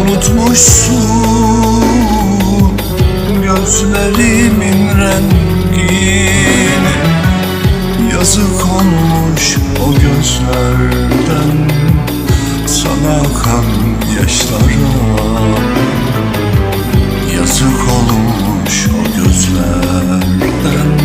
unutmuşsun Gözlerimin rengini. Yazık olmuş o gözlerden Sana akan yaşlara. Yazık olmuş o gözlerden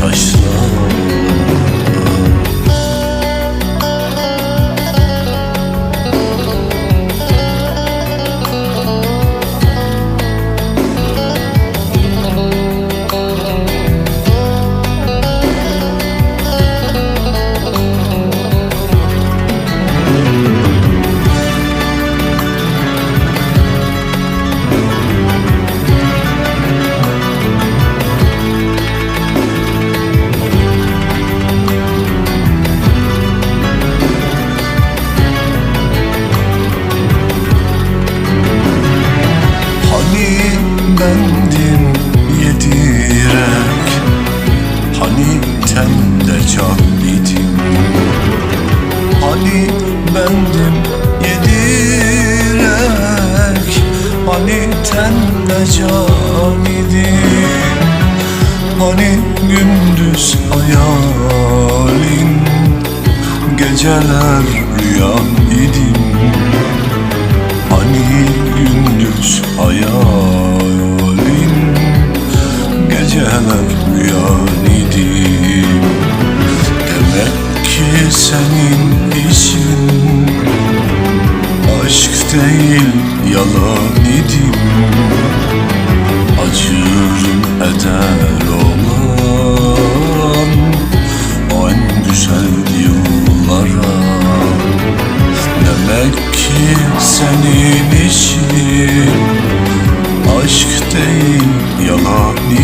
Dayasaydım bendim yedirek Hani tende can idim Hani bendim yedirek. Hani tende can idim Hani gündüz hayalin Geceler rüyan idim senin için. Aşk değil yalan idim. Acırım eder olan O en güzel yıllara. Demek ki senin için Aşk değil yalan idim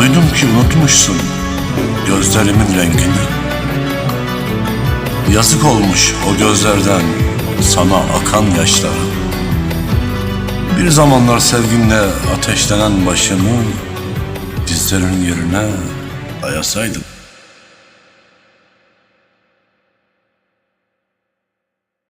Duydum ki unutmuşsun gözlerimin rengini. Yazık olmuş o gözlerden sana akan yaşlara. Bir zamanlar sevginle ateşlenen başımı Dizlerin yerine dayasaydım